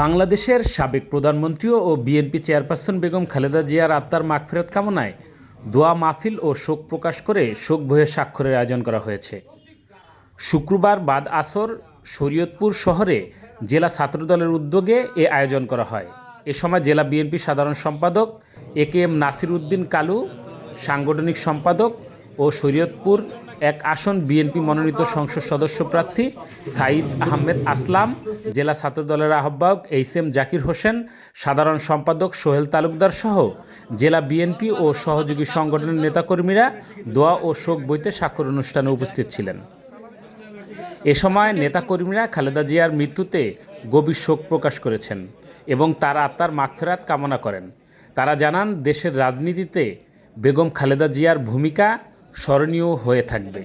বাংলাদেশের সাবেক প্রধানমন্ত্রী ও বিএনপি চেয়ারপারসন বেগম খালেদা জিয়ার আত্মার মাগফিরাত কামনায় দোয়া মাহফিল ও শোক প্রকাশ করে শোক বইয়ের স্বাক্ষরের আয়োজন করা হয়েছে। শুক্রবার বাদ আসর শরীয়তপুর শহরে জেলা ছাত্রদলের উদ্যোগে এ আয়োজন করা হয়। এ সময় জেলা বিএনপি সাধারণ সম্পাদক A K M Nasir Uddin Kalu, সাংগঠনিক সম্পাদক ও শরীয়তপুর এক আসন বিএনপি মনোনীত সংসদ সদস্য প্রার্থী সাইদ আহমেদ আসলাম, জেলা ছাত্রদলের আহ্বায়ক এইচ এম জাকির হোসেন, সাধারণ সম্পাদক সোহেল তালুকদার সহ জেলা বিএনপি ও সহযোগী সংগঠনের নেতাকর্মীরা দোয়া ও শোক বইতে স্বাক্ষর অনুষ্ঠানে উপস্থিত ছিলেন। এ সময় নেতাকর্মীরা খালেদা জিয়ার মৃত্যুতে গভীর শোক প্রকাশ করেছেন এবং তার আত্মার মাগফেরাত কামনা করেন। তারা জানান, দেশের রাজনীতিতে বেগম খালেদা জিয়ার ভূমিকা স্মরণীয় হয়ে থাকবে।